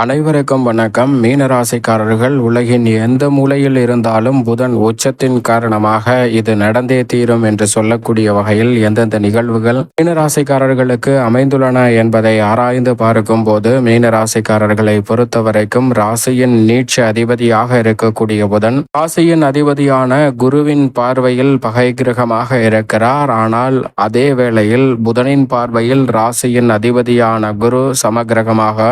அனைவருக்கும் வணக்கம். மீனராசிக்காரர்கள் உலகின் எந்த மூலையில் இருந்தாலும் புதன் உச்சத்தின் காரணமாக இது நடந்தே தீரும் என்று சொல்லக்கூடிய வகையில் எந்தெந்த நிகழ்வுகள் மீனராசிக்காரர்களுக்கு அமைந்துள்ளன என்பதை ஆராய்ந்து பார்க்கும் போது மீனராசிக்காரர்களை பொறுத்தவரைக்கும் ராசியின் நீட்ச அதிபதியாக இருக்கக்கூடிய புதன் ராசியின் அதிபதியான குருவின் பார்வையில் பகை கிரகமாக இருக்கிறார். ஆனால் அதே வேளையில் புதனின் பார்வையில் ராசியின் அதிபதியான குரு சமகிரகமாக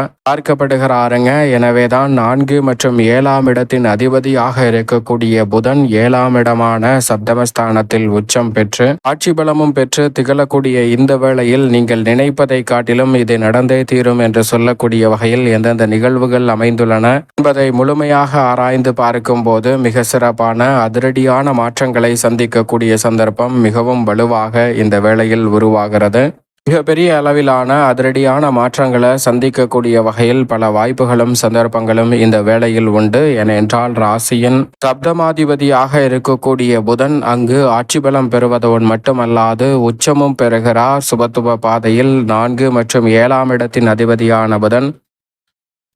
பார்க்கப்படுகிறாருங்க எனவேதான் நான்கு மற்றும் ஏழாம் இடத்தின் அதிபதியாக இருக்கக்கூடிய புதன் ஏழாம் இடமான சப்தமஸ்தானத்தில் உச்சம் பெற்று ஆட்சி பலமும் பெற்று திகழக்கூடிய இந்த வேளையில் நீங்கள் நினைப்பதை காட்டிலும் இது நடந்தே தீரும் என்று சொல்லக்கூடிய வகையில் எந்தெந்த நிகழ்வுகள் அமைந்துள்ளன என்பதை முழுமையாக ஆராய்ந்து பார்க்கும் போது மிக சிறப்பான அதிரடியான மாற்றங்களை சந்திக்கக்கூடிய சந்தர்ப்பம் மிகவும் வலுவாக இந்த வேளையில் உருவாகிறது. மிகப்பெரிய அளவிலான அதிரடியான மாற்றங்களை சந்திக்கக்கூடிய வகையில் பல வாய்ப்புகளும் சந்தர்ப்பங்களும் இந்த வேளையில் உண்டு. ஏனென்றால் ராசியின் சப்தமாதிபதியாக இருக்கக்கூடிய புதன் அங்கு ஆட்சி பலம் பெறுவதோடு மட்டுமல்லாது உச்சமும் பெறுகிறார். சுபத்துவ பாதையில் நான்கு மற்றும் ஏழாம் இடத்தின் அதிபதியான புதன்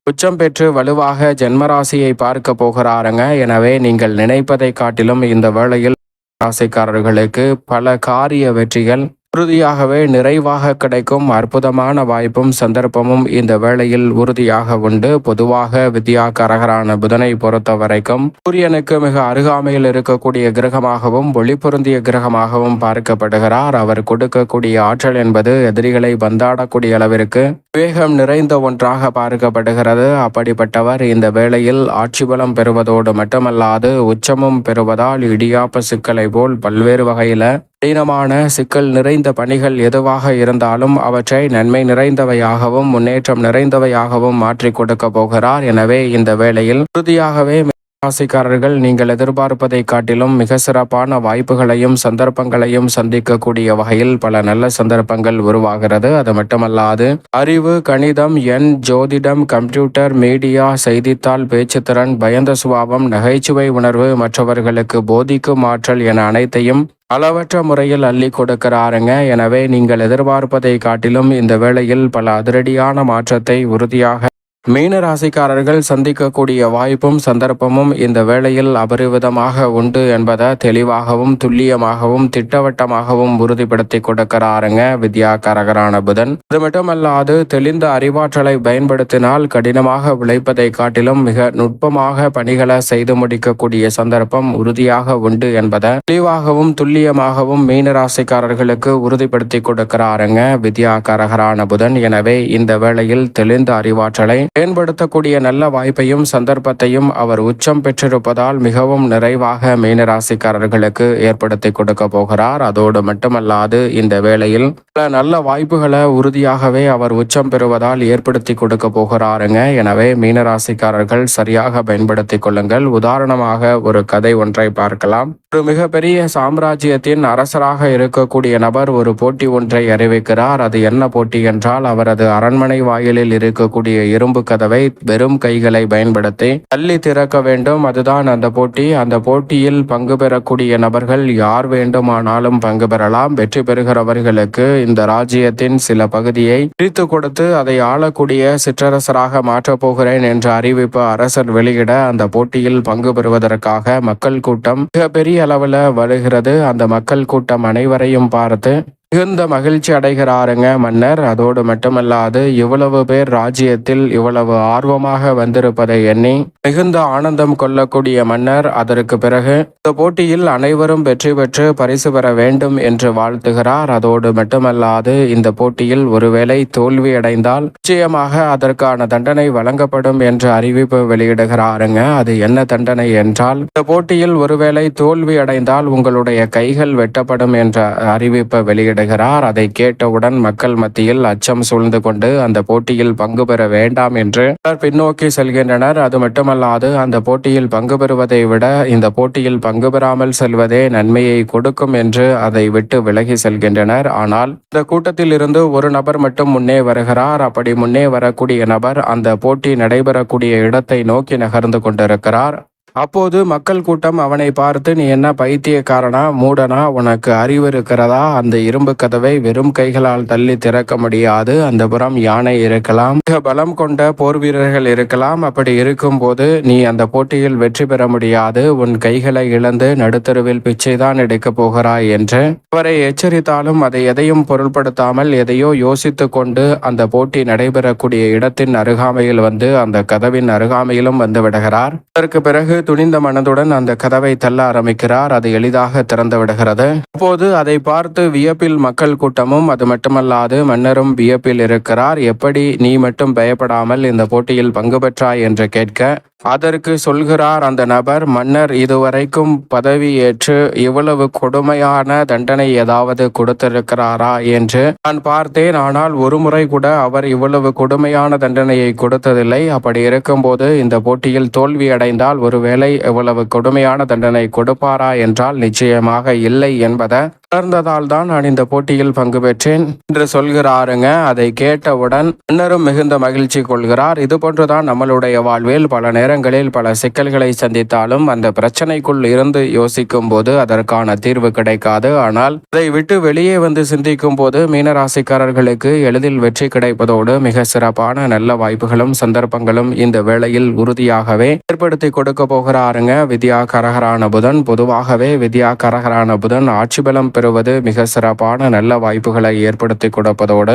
உச்சம் பெற்று வலுவாக ஜென்மராசியை பார்க்க போகிறாருங்க. எனவே நீங்கள் நினைப்பதை காட்டிலும் இந்த வேளையில் ராசிக்காரர்களுக்கு பல காரிய வெற்றிகள் உறுதியாகவே நிறைவாக கிடைக்கும் அற்புதமான வாய்ப்பும் சந்தர்ப்பமும் இந்த வேளையில் உறுதியாக உண்டு. பொதுவாக வித்யாகரகரான புதனை பொறுத்த வரைக்கும் சூரியனுக்கு மிக அருகாமையில் இருக்கக்கூடிய கிரகமாகவும் ஒளி பொருந்திய கிரகமாகவும் பார்க்கப்படுகிறார். அவர் கொடுக்கக்கூடிய ஆற்றல் என்பது எதிரிகளை வந்தாடக்கூடிய அளவிற்கு வேகம் நிறைந்த ஒன்றாக பார்க்கப்படுகிறது. அப்படிப்பட்டவர் இந்த வேளையில் ஆட்சி பலம் பெறுவதோடு மட்டுமல்லாது உச்சமும் பெறுவதால் இடியாப்ப சிக்கலை போல் பல்வேறு வகையில கடினமான சிக்கல் நிறைந்த பணிகள் எதுவாக இருந்தாலும் அவற்றை நன்மை நிறைந்தவையாகவும் முன்னேற்றம் நிறைந்தவையாகவும் மாற்றிக் கொடுக்க போகிறார். எனவே இந்த வேளையில் உறுதியாகவே ராசிக்காரர்கள் நீங்கள் எதிர்பார்ப்பதை காட்டிலும் மிக சிறப்பான வாய்ப்புகளையும் சந்தர்ப்பங்களையும் சந்திக்கக்கூடிய வகையில் பல நல்ல சந்தர்ப்பங்கள் உருவாகிறது. அது மட்டுமல்லாது அறிவு கணிதம் எண் ஜோதிடம் கம்ப்யூட்டர் மீடியா செய்தித்தாள் பேச்சுத்திறன் பயந்த சுபாவம் நகைச்சுவை உணர்வு மற்றவர்களுக்கு போதிக்கும் ஆற்றல் என அனைத்தையும் அளவற்ற முறையில் அள்ளி கொடுக்கிறாருங்க. எனவே நீங்கள் எதிர்பார்ப்பதை காட்டிலும் இந்த வேளையில் பல அதிரடியான மாற்றத்தை உறுதியாக மீன ராசிக்காரர்கள் சந்திக்கக்கூடிய வாய்ப்பும் சந்தர்ப்பமும் இந்த வேளையில் அபரிவிதமாக உண்டு என்பதை தெளிவாகவும் துல்லியமாகவும் திட்டவட்டமாகவும் உறுதிப்படுத்தி கொடுக்கிறாருங்க வித்யாகரகரான புதன். அது மட்டுமல்லாது தெளிந்த அறிவாற்றலை பயன்படுத்தினால் கடினமாக உழைப்பதை காட்டிலும் மிக நுட்பமாக பணிகளை செய்து முடிக்கக்கூடிய சந்தர்ப்பம் உறுதியாக உண்டு என்பதை தெளிவாகவும் துல்லியமாகவும் மீன ராசிக்காரர்களுக்கு உறுதிப்படுத்தி கொடுக்கிறாருங்க வித்யாகரகரான புதன். எனவே இந்த வேளையில் தெளிந்த அறிவாற்றலை பயன்படுத்தக்கூடிய நல்ல வாய்ப்பையும் சந்தர்ப்பத்தையும் அவர் உச்சம் பெற்றிருப்பதால் மிகவும் நிறைவாக மீனராசிக்காரர்களுக்கு ஏற்படுத்தி கொடுக்க போகிறார். அதோடு மட்டுமல்லாது இந்த வேளையில் பல நல்ல வாய்ப்புகளை உறுதியாகவே அவர் உச்சம் பெறுவதால் ஏற்படுத்தி கொடுக்க போகிறாருங்க. எனவே மீனராசிக்காரர்கள் சரியாக பயன்படுத்தி கொள்ளுங்கள். உதாரணமாக ஒரு கதை ஒன்றை பார்க்கலாம். ஒரு மிகப்பெரிய சாம்ராஜ்யத்தின் அரசராக இருக்கக்கூடிய நபர் ஒரு போட்டி ஒன்றை அறிவிக்கிறார். அது என்ன போட்டி என்றால் அவரது அரண்மனை வாயிலில் இருக்கக்கூடிய இரும்பு கதவை வெறும் கைகளை பயன்படுத்தி தள்ளி திறக்க வேண்டும். அதுதான் அந்த போட்டி. அந்த போட்டியில் பங்கு பெறக்கூடிய நபர்கள் யார் வேண்டுமானாலும் பங்கு பெறலாம். வெற்றி பெறுகிறவர்களுக்கு இந்த ராஜ்யத்தின் சில பகுதியை பிரித்து கொடுத்து அதை ஆளக்கூடிய சிற்றரசராக மாற்றப் போகிறேன் என்ற அறிவிப்பு அரசர் வெளியிட அந்த போட்டியில் பங்கு பெறுவதற்காக மக்கள் கூட்டம் மிகப்பெரிய அளவில் வருகிறது. அந்த மக்கள் கூட்டம் அனைவரையும் பார்த்து மிகுந்த மகிழ்ச்சி அடைகிறாருங்க மன்னர். அதோடு மட்டுமல்லாது இவ்வளவு பேர் ராஜ்யத்தில் இவ்வளவு ஆர்வமாக வந்திருப்பதை எண்ணி மிகுந்த ஆனந்தம் கொள்ளக்கூடிய மன்னர் அதற்கு பிறகு இந்த போட்டியில் அனைவரும் வெற்றி பெற்று பரிசு பெற வேண்டும் என்று வாழ்த்துகிறார். அதோடு மட்டுமல்லாது இந்த போட்டியில் ஒருவேளை தோல்வி அடைந்தால் நிச்சயமாக அதற்கான தண்டனை வழங்கப்படும் என்று அறிவிப்பு வெளியிடுகிறாருங்க. அது என்ன தண்டனை என்றால் இந்த போட்டியில் ஒருவேளை தோல்வி அடைந்தால் உங்களுடைய கைகள் வெட்டப்படும் என்ற அறிவிப்பை வெளியிட வெளியிடுகிறார் அதை கேட்டவுடன் மக்கள் மத்தியில் அச்சம் சூழ்ந்து கொண்டு அந்த போட்டியில் பங்கு பெற வேண்டாம் என்று பின்னோக்கி செல்கின்றனர். அது மட்டுமல்லாது அந்த போட்டியில் பங்கு பெறுவதை விட இந்த போட்டியில் பங்கு பெறாமல் செல்வதே நன்மையை கொடுக்கும் என்று அதை விட்டு விலகி செல்கின்றனர். ஆனால் இந்த கூட்டத்தில் இருந்து ஒரு நபர் மட்டும் முன்னே வருகிறார். அப்படி முன்னே வரக்கூடிய நபர் அந்த போட்டி நடைபெறக்கூடிய இடத்தை நோக்கி நகர்ந்து கொண்டிருக்கிறார். அப்போது மக்கள் கூட்டம் அவனை பார்த்து நீ என்ன பைத்தியக்காரனா? மூடனா? உனக்கு அறிவு இருக்கிறதா? அந்த இரும்பு கதவை வெறும் கைகளால் தள்ளி திறக்க முடியாது. அந்த புறம் யானை இருக்கலாம். மிக பலம் கொண்ட போர் வீரர்கள் இருக்கலாம். அப்படி இருக்கும் போது நீ அந்த போட்டியில் வெற்றி பெற முடியாது. உன் கைகளை இழந்து நடுத்தருவில் பிச்சைதான் எடுக்கப் போகிறாய் என்று அவரை எச்சரித்தாலும் அதை எதையும் பொருட்படுத்தாமல் எதையோ யோசித்து கொண்டு அந்த போட்டி நடைபெறக்கூடிய இடத்தின் அருகாமையில் வந்து அந்த கதவின் அருகாமையிலும் வந்து விடுகிறார். அதற்கு பிறகு துணிந்த மனதுடன் அந்த கதவை தள்ள ஆரம்பிக்கிறார். அது எளிதாக திறந்து விடுகிறது. அப்போது அதை பார்த்து வியப்பில் மக்கள் கூட்டமும் அது மட்டுமல்லாது மன்னரும் வியப்பில் இருக்கிறார். எப்படி நீ மட்டும் பயப்படாமல் இந்த போட்டியில் பங்கு பெற்றாய்? என்று கேட்க அதற்கு சொல்கிறார் அந்த நபர் மன்னர் இதுவரைக்கும் பதவி ஏற்று இவ்வளவு கொடுமையான தண்டனை ஏதாவது கொடுத்திருக்கிறாரா? என்று நான் பார்த்தேன். ஆனால் ஒரு முறை கூட அவர் இவ்வளவு கொடுமையான தண்டனையை கொடுத்ததில்லை. அப்படி இருக்கும்போது இந்த போட்டியில் தோல்வி அடைந்தால் ஒருவேளை இவ்வளவு கொடுமையான தண்டனை கொடுப்பாரா என்றால் நிச்சயமாக இல்லை என்பதை உணர்ந்ததால் தான் நான் இந்த போட்டியில் பங்கு பெற்றேன் என்று சொல்கிறாருங்க. அதை கேட்டவுடன் மன்னரும் மிகுந்த மகிழ்ச்சி கொள்கிறார். இது போன்றுதான் நம்மளுடைய வாழ்வில் பல நேரங்களில் பல சிக்கல்களை சந்தித்தாலும் அந்த பிரச்சனைக்குள் இருந்து யோசிக்கும் போது அதற்கான தீர்வு கிடைக்காது. ஆனால் அதை விட்டு வெளியே வந்து சிந்திக்கும் போது மீனராசிக்காரர்களுக்கு எளிதில் வெற்றி கிடைப்பதோடு மிக சிறப்பான நல்ல வாய்ப்புகளும் சந்தர்ப்பங்களும் இந்த வேளையில் உறுதியாகவே ஏற்படுத்தி கொடுக்க போகிறாருங்க. வித்யா கரகரான புதன் பொதுவாகவே வித்யா கரகரான புதன் ஆட்சி பலம் பெறுவது மிக சிறப்பான நல்ல வாய்ப்புகளை ஏற்படுத்தி கொடுப்பதோடு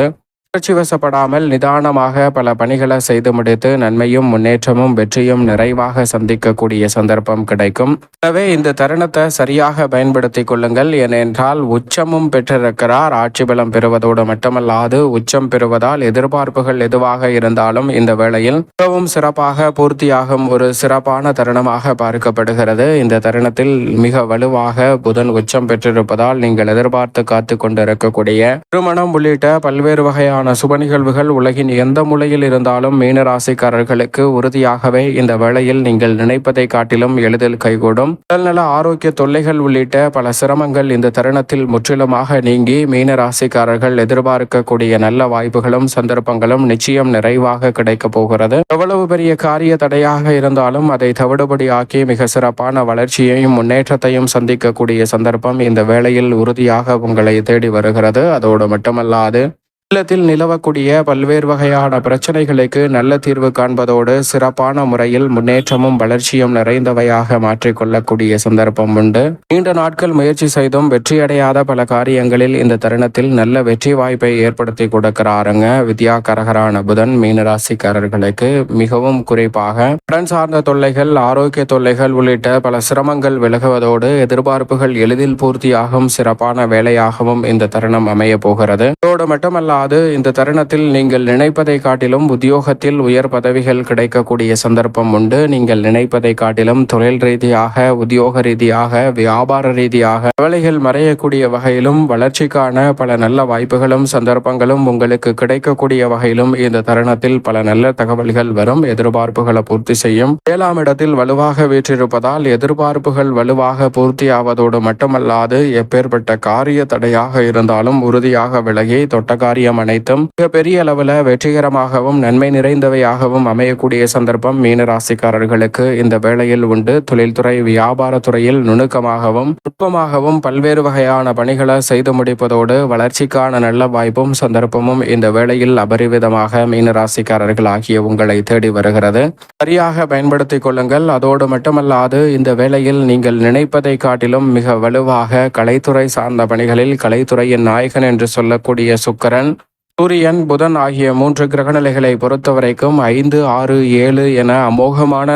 உணர்ச்சி வசப்படாமல் நிதானமாக பல பணிகளை செய்து முடித்து நன்மையும் முன்னேற்றமும் வெற்றியும் நிறைவாக சந்திக்கக்கூடிய சந்தர்ப்பம் கிடைக்கும். எனவே இந்த தருணத்தை சரியாக பயன்படுத்தி கொள்ளுங்கள். ஏனென்றால் உச்சமும் பெற்றிருக்கிறார். ஆட்சி பலம் பெறுவதோடு மட்டுமல்லாது உச்சம் பெறுவதால் எதிர்பார்ப்புகள் எதுவாக இருந்தாலும் இந்த வேளையில் மிகவும் சிறப்பாக பூர்த்தியாகும் ஒரு சிறப்பான தருணமாக பார்க்கப்படுகிறது. இந்த தருணத்தில் மிக வலுவாக புதன் உச்சம் பெற்றிருப்பதால் நீங்கள் எதிர்பார்த்து காத்து கொண்டிருக்கக்கூடிய திருமணம் உள்ளிட்ட பல்வேறு வகையான சுப நிகழ்வுகள் உலகின் எந்த மூலையில் இருந்தாலும் மீனராசிக்காரர்களுக்கு உறுதியாகவே இந்த வேளையில் நீங்கள் நினைப்பதை காட்டிலும் எளிதில் கைகூடும். உடல்நல ஆரோக்கிய தொல்லைகள் உள்ளிட்ட பல சிரமங்கள் இந்த தருணத்தில் முற்றிலுமாக நீங்கி மீனராசிக்காரர்கள் எதிர்பார்க்கக்கூடிய நல்ல வாய்ப்புகளும் சந்தர்ப்பங்களும் நிச்சயம் நிறைவாக கிடைக்கப் போகிறது. எவ்வளவு பெரிய காரிய தடையாக இருந்தாலும் அதை தவிடுபடியாக்கி மிக சிறப்பான வளர்ச்சியையும் முன்னேற்றத்தையும் சந்திக்கக்கூடிய சந்தர்ப்பம் இந்த வேளையில் உறுதியாக உங்களை தேடி வருகிறது. அதோடு மட்டுமல்லாது இல்லத்தில் நிலவக்கூடிய பல்வேறு வகையான பிரச்சனைகளுக்கு நல்ல தீர்வு காண்பதோடு சிறப்பான முறையில் முன்னேற்றமும் வளர்ச்சியும் நிறைந்தவையாக மாற்றிக்கொள்ளக்கூடிய சந்தர்ப்பம் உண்டு. நீண்ட நாட்கள் முயற்சி செய்தும் வெற்றியடையாத பல காரியங்களில் இந்த தருணத்தில் நல்ல வெற்றி வாய்ப்பை ஏற்படுத்தி கொடுக்கிறாருங்க. வித்யா கரகரான புதன் மீனராசிக்காரர்களுக்கு மிகவும் குறிப்பாக உடன் சார்ந்த தொல்லைகள் ஆரோக்கிய தொல்லைகள் உள்ளிட்ட பல சிரமங்கள் விலகுவதோடு எதிர்பார்ப்புகள் எளிதில் பூர்த்தியாகும் சிறப்பான வேலையாகவும் இந்த தருணம் அமைய போகிறது. அதோடு மட்டுமல்ல அல்லாது இந்த தருணத்தில் நீங்கள் நினைப்பதை காட்டிலும் உத்தியோகத்தில் உயர் பதவிகள் கிடைக்கக்கூடிய சந்தர்ப்பம் உண்டு. நீங்கள் நினைப்பதை காட்டிலும் தொழில் ரீதியாக உத்தியோக ரீதியாக வியாபார ரீதியாக கவலைகள் மறையக்கூடிய வகையிலும் வளர்ச்சிக்கான பல நல்ல வாய்ப்புகளும் சந்தர்ப்பங்களும் உங்களுக்கு கிடைக்கக்கூடிய வகையிலும் இந்த தருணத்தில் பல நல்ல தகவல்கள் வரும். எதிர்பார்ப்புகளை பூர்த்தி செய்யும். ஏழாம் இடத்தில் வலுவாக வீற்றிருப்பதால் எதிர்பார்ப்புகள் வலுவாக பூர்த்தியாவதோடு மட்டுமல்லாது எப்பேற்பட்ட காரிய தடையாக இருந்தாலும் உறுதியாக விலகி தொட்ட காரியம் அனைத்தும் மிக பெரிய அளவில் வெற்றிகரமாகவும் நன்மை நிறைந்தவையாகவும் அமையக்கூடிய சந்தர்ப்பம் மீன ராசிக்காரர்களுக்கு இந்த வேளையில் உண்டு. தொழில்துறை வியாபாரத்துறையில் நுணுக்கமாகவும் நுட்பமாகவும் பல்வேறு வகையான பணிகளை செய்து முடிப்பதோடு வளர்ச்சிக்கான நல்ல வாய்ப்பும் சந்தர்ப்பமும் இந்த வேளையில் அபரிவிதமாக மீன ராசிக்காரர்கள் ஆகிய உங்களை தேடி வருகிறது. சரியாக பயன்படுத்திக் கொள்ளுங்கள். அதோடு மட்டுமல்லாது இந்த வேளையில் நீங்கள் நினைப்பதை காட்டிலும் மிக வலுவாக கலைத்துறை சார்ந்த பணிகளில் கலைத்துறையின் நாயகன் என்று சொல்லக்கூடிய சுக்கரன் சூரியன் புதன் ஆகிய மூன்று கிரகநிலைகளை பொறுத்தவரைக்கும் ஐந்து ஆறு ஏழு என அமோகமான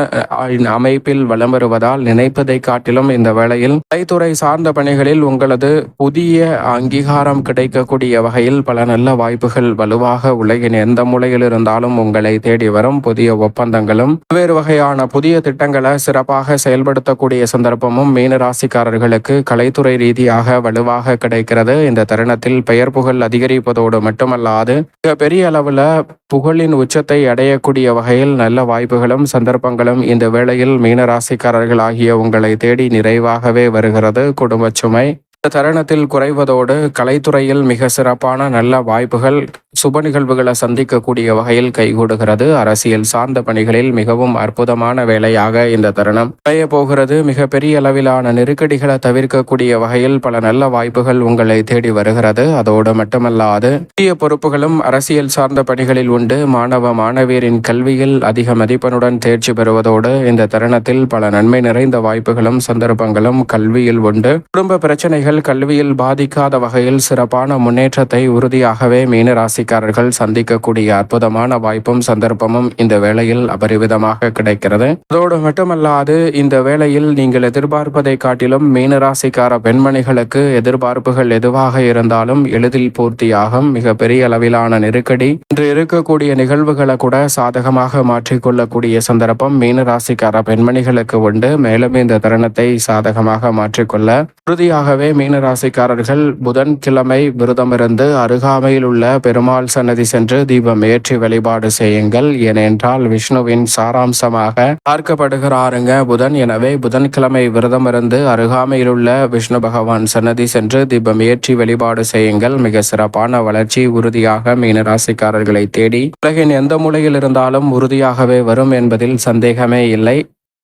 அமைப்பில் வலம் வருவதால் நினைப்பதை காட்டிலும் இந்த வேளையில் கலைத்துறை சார்ந்த பணிகளில் உங்களது புதிய அங்கீகாரம் கிடைக்கக்கூடிய வகையில் பல நல்ல வாய்ப்புகள் வலுவாக உலகின் எந்த மூலையில் இருந்தாலும் உங்களை தேடி வரும் புதிய ஒப்பந்தங்களும் பல்வேறு வகையான புதிய திட்டங்களை சிறப்பாக செயல்படுத்தக்கூடிய சந்தர்ப்பமும் மீனராசிக்காரர்களுக்கு கலைத்துறை ரீதியாக வலுவாக கிடைக்கிறது. இந்த தருணத்தில் பெயர் புகழ் அதிகரிப்பதோடு அது மிக பெரிய அளவுல புகழின் உச்சத்தை அடையக்கூடிய வகையில் நல்ல வாய்ப்புகளும் சந்தர்ப்பங்களும் இந்த வேளையில் மீனராசிக்காரர்கள் ஆகிய உங்களை தேடி நிறைவாகவே வருகிறது. குடும்ப சுமை. இந்த தருணத்தில் குறைவதோடு கலைத்துறையில் மிக சிறப்பான நல்ல வாய்ப்புகள் சுப நிகழ்வுகளை சந்திக்கக்கூடிய வகையில் கைகூடுகிறது. அரசியல் சார்ந்த பணிகளில் மிகவும் அற்புதமான வேலையாக இந்த தருணம் அமைய போகிறது. மிகப்பெரிய அளவிலான நெருக்கடிகளை தவிர்க்கக்கூடிய வகையில் பல நல்ல வாய்ப்புகள் உங்களை தேடி வருகிறது. அதோடு மட்டுமல்லாது புதிய பொறுப்புகளும் அரசியல் சார்ந்த பணிகளில் உண்டு. மாணவ மாணவியரின் கல்வியில் அதிக மதிப்பெண்ணுடன் தேர்ச்சி பெறுவதோடு இந்த தருணத்தில் பல நன்மை நிறைந்த வாய்ப்புகளும் சந்தர்ப்பங்களும் கல்வியில் உண்டு. குடும்ப பிரச்சனைகள் கல்வியில் பாதிக்காத வகையில் சிறப்பான முன்னேற்றத்தை உறுதியாகவே மீனராசி ராசிக்காரர்கள் சந்திக்கக்கூடிய அற்புதமான வாய்ப்பும் சந்தர்ப்பமும் இந்த வேளையில் அபரிவிதமாக கிடைக்கிறது. அதோடு மட்டுமல்லாது இந்த வேளையில் நீங்கள் எதிர்பார்ப்பதை காட்டிலும் மீனராசிக்கார பெண்மணிகளுக்கு எதிர்பார்ப்புகள் எதுவாக இருந்தாலும் எளிதில் பூர்த்தியாகும். மிக பெரிய அளவிலான நெருக்கடி. இன்று இருக்கக்கூடிய நிகழ்வுகளை கூட சாதகமாக மாற்றிக்கொள்ளக்கூடிய சந்தர்ப்பம் மீனராசிக்கார பெண்மணிகளுக்கு உண்டு. மேலும் இந்த தருணத்தை சாதகமாக மாற்றிக்கொள்ள உறுதியாகவே மீனராசிக்காரர்கள் புதன்கிழமை விரதமிருந்து அருகாமையில் உள்ள பெருமாள் சன்னதி சென்று தீபம் ஏற்றி வழிபாடு செய்யுங்கள். ஏனென்றால் விஷ்ணுவின் சாராம்சமாக பார்க்கப்படுகிறாருங்க. புதன் எனவே புதன்கிழமை விரதமிருந்து அருகாமையில் உள்ள விஷ்ணு பகவான் சன்னதி சென்று தீபம் ஏற்றி வழிபாடு செய்யுங்கள். மிக சிறப்பான வளர்ச்சி உறுதியாக மீனராசிக்காரர்களை தேடி உலகின் எந்த மூலையில் இருந்தாலும் உறுதியாகவே வரும் என்பதில் சந்தேகமே இல்லை.